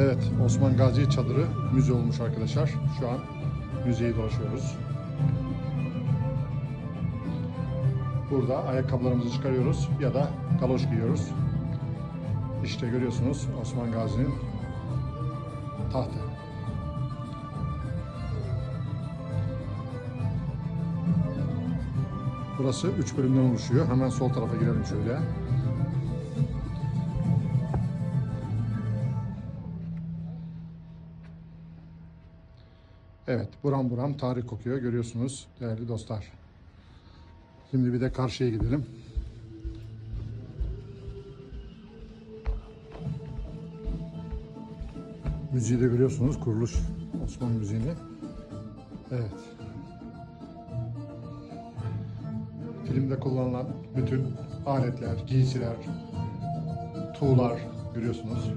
Evet, Osman Gazi çadırı müze olmuş arkadaşlar. Şu an müzeyi dolaşıyoruz. Burada ayakkabılarımızı çıkarıyoruz ya da galoş giyiyoruz. İşte görüyorsunuz Osman Gazi'nin tahtı. Burası 3 bölümden oluşuyor. Hemen sol tarafa girelim şöyle. Evet, buram buram tarih kokuyor. Görüyorsunuz değerli dostlar. Şimdi bir de karşıya gidelim. Müziği de görüyorsunuz. Kuruluş Osmanlı müziğini. Evet. Filmde kullanılan bütün aletler, giysiler, tuğlar görüyorsunuz.